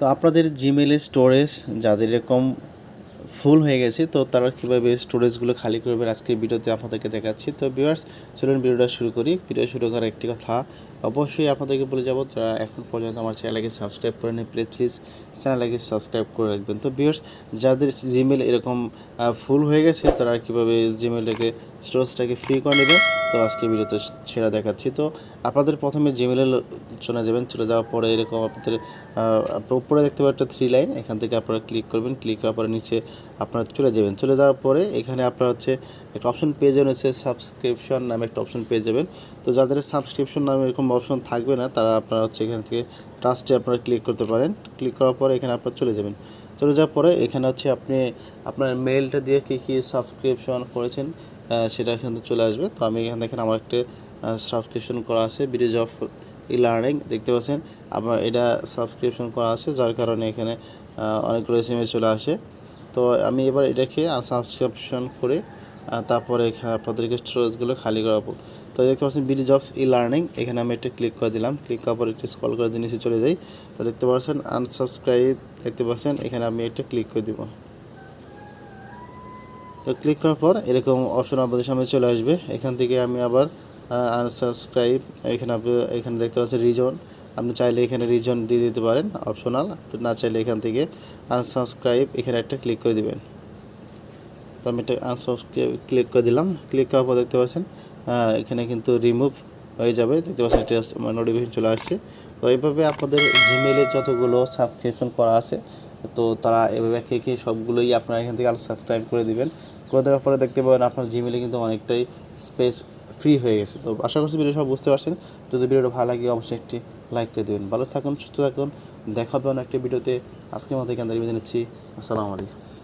তো আপনাদের জিমেলে স্টোরেজ যাদের এরকম ফুল হয়ে গেছে, তো তারা কীভাবে স্টোরেজগুলো খালি করবে? আজকে ভিডিওতে আপনাদেরকে দেখাচ্ছি। তো ভিউয়ার্স চলুন ভিডিওটা শুরু করি। ভিডিও শুরু করার একটি কথা অবশ্যই আপনাদেরকে বলে যাব, যারা এখন পর্যন্ত আমার চ্যানেলকে সাবস্ক্রাইব করেন প্লিজ প্লিজ চ্যানেলকে সাবস্ক্রাইব করে রাখবেন। তো ভিউয়ার্স যাদের জিমেল এরকম ফুল হয়ে গেছে, তারা কীভাবে জিমেলটাকে স্টোরেজটাকে ফ্রি করে নেবে? তো আজকে ভিডিওতে সেরা দেখাচ্ছি। তো আপনাদের প্রথমে জিমেলে চলে যাবেন, চলে যাওয়ার পরে এরকম আপনাদের উপরে দেখতে পাবেন একটা থ্রি লাইন এখান থেকে আপনারা ক্লিক করবেন। ক্লিক করার পরে নিচে আপনারা চলে যাবেন। চলে যাওয়ার পরে এখানে আপনারা হচ্ছে একটা অপশন পেয়ে যাবেন, হচ্ছে সাবস্ক্রিপশন নামে একটা অপশন পেয়ে যাবেন। তো যাদের সাবস্ক্রিপশন নামে এরকম অপশন থাকবে না, তারা আপনারা হচ্ছে এখান থেকে ট্রাস্টে আপনারা ক্লিক করতে পারেন। ক্লিক করার পরে এখানে আপনারা চলে যাবেন। চলে যাওয়ার পরে এখানে হচ্ছে আপনি আপনার মেলটা দিয়ে কী কী সাবস্ক্রিপশন করেছেন সেটা এখান থেকে চলে আসবে। তো আমি এখানে দেখেন আমার একটা সাবস্ক্রিপশন করা আছে ব্রিজ অফ ই লার্নিং দেখতে পাচ্ছেন? আমার এটা সাবস্ক্রিপশন করা আছে, যার কারণে এখানে অনেকগুলো এস চলে আসে। তো আমি এবার এটাকে সাবস্ক্রিপশন করে তারপরে এখানে আপনাদেরকে স্টোরেজগুলো খালি করাবো। তো দেখতে পাচ্ছেন ব্রিজ অফ ই লার্নিং এখানে আমি একটা ক্লিক করে দিলাম। ক্লিক করার পর একটু স্কল করে নিচে চলে যাই। তো দেখতে পাচ্ছেন আনসাবস্ক্রাইব দেখতে পাচ্ছেন, এখানে আমি একটা ক্লিক করে দিব। তো ক্লিক করার পর এরকম অপশন আপনাদের সামনে চলে আসবে। এখান থেকে আমি আবার আনসাবস্ক্রাইব এখানে আপনি, এখানে দেখতে পাচ্ছেন রিজন আপনি চাইলে এখানে রিজন দিয়ে দিতে পারেন অপশনাল না চাইলে এখান থেকে আনসাবস্ক্রাইব এখানে একটা ক্লিক করে দিবেন। তো আমি এটা আনসাবস্ক্রাইব ক্লিক করে দিলাম। ক্লিক করার পর দেখতে পাচ্ছেন এখানে কিন্তু রিমুভ হয়ে যাবে। দেখতে পাচ্ছেন, এটা নোটিফিকেশন চলে আসছে। তো এইভাবে আপনাদের জিমেলে যতগুলো সাবস্ক্রিপশন করা আছে, তো তারা এভাবে একে একে সবগুলোই আপনারা এখান থেকে সাবস্ক্রাইব করে দিবেন। করে দেওয়ার পরে দেখতে পাবেন, আপনার জিমেলে কিন্তু অনেকটাই স্পেস ফ্রি হয়ে গেছে। তো আশা করছি ভিডিও সব বুঝতে পারছেন। যদি ভিডিওটা ভালো লাগে, অবশ্যই একটি লাইক করে দেবেন। ভালো থাকুন, সুস্থ থাকুন। দেখা হবে একটি ভিডিওতে। আজকের মতো এখান থেকে নিচ্ছি। আসসালামু আলাইকুম।